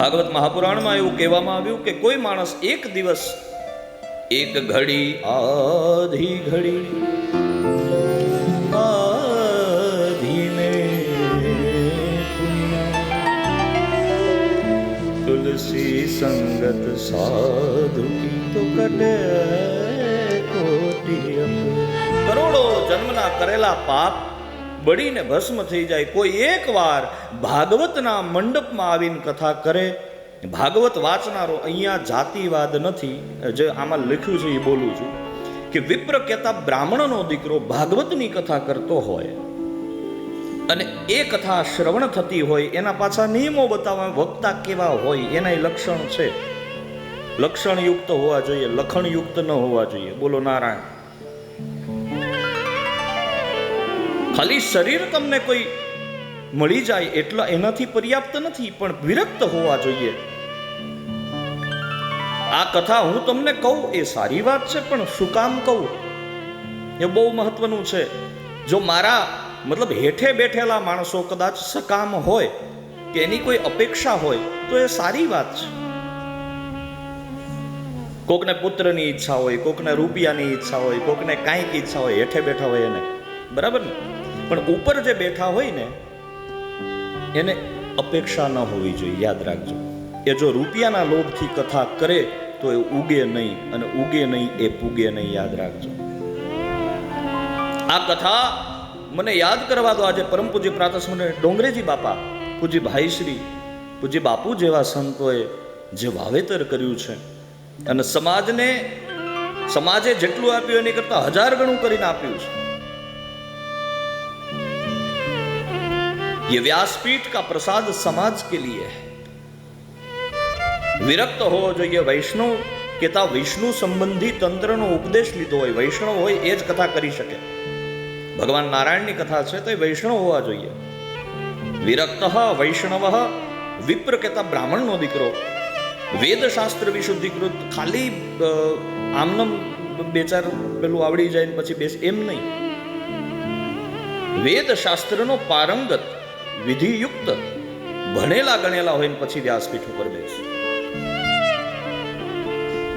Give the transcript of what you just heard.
ભાગવત મહાપુરાણમાં એવું કહેવામાં આવ્યું કે કોઈ માણસ એક દિવસ એક ઘડી આધી ઘડી આધીને પુણ્ય તુલસી સંગત સાધુ તો કોટી કરોડો જન્મના કરેલા પાપ બળીને ભસ્મ થઈ જાય, કોઈ એક વાર ભાગવતના મંડપમાં આવીને કથા કરે. ભાગવત વાંચનારો અહીંયા જાતિવાદ નથી. જે આમાં લખ્યું છે, એ બોલું છું કે વિપ્ર કહેતા બ્રાહ્મણનો દીકરો ભાગવતની કથા કરતો હોય અને એ કથા શ્રવણ થતી હોય, એના પાછા નિયમો બતાવવા વક્તા કેવા હોય એના લક્ષણ છે. લક્ષણયુક્ત હોવા જોઈએ, લખણયુક્ત ન હોવા જોઈએ. બોલો નારાયણ. ખાલી શરીર તમને કોઈ મળી જાય એટલા એનાથી પર્યાપ્ત નથી, પણ વિરક્ત હોવા જોઈએ. આ કથા હું તમને કહું, એ સારી વાત છે, પણ શું કામ કહું? એ બહુ મહત્વનું છે. જો મારા મતલબ હેઠે બેઠેલા માણસો કદાચ સકામ હોય, કે એની કોઈ અપેક્ષા હોય, તો એ સારી વાત છે. કોકને પુત્રની ઈચ્છા હોય, કોકને રૂપિયાની ઈચ્છા હોય, કોકને કાંઈક ઈચ્છા હોય, હેઠે બેઠા હોય એને. બરાબર ને? પણ ઉપર જે બેઠા હોય ને, એને અપેક્ષા ન હોવી જોઈએ. યાદ રાખજો. એ જો રૂપિયાના લોભથી કથા કરે, તો એ ઉગે નહીં અને ઉગે નહીં, એ પૂગે નહીં. યાદ રાખજો. આ કથા મને યાદ કરવા દો. આજે પરમ પૂજ્ય પ્રાતસ્મરણે ડોંગરેજી બાપા, પૂજ્ય ભાઈશ્રી પૂજ્ય બાપુ જેવા સંતોએ જે વાવેતર કર્યું છે અને સમાજને, સમાજે જેટલું આપ્યું, એની કરતાં હજાર ગણું કરીને આપ્યું છે. ये व्यासपीठ का प्रसाद समाज के लिए है વિરક્ત હોવો જોઈએ વૈષ્ણવ કેતા વિષ્ણુ સંબંધી તંત્રનો ઉપદેશ લીધો હોય વૈષ્ણવ હોય એ જ કથા કરી શકે ભગવાન નારાયણની કથા છે તો એ વૈષ્ણવ હોવા જોઈએ વિરક્ત વૈષ્ણવ વિપ્ર કહેતા બ્રાહ્મણનો દીકરો વેદશાસ્ત્ર વિશુદ્ધિકૃત ખાલી અ, આમનમ બે ચાર પેલું આવડી જાય ને પછી બેસ એમ નહીં વેદશાસ્ત્રનો પારંગત વિધિયુક્ત ભણેલા ગણેલા હોય ને પછી વ્યાસપીઠ ઉપર બેસે.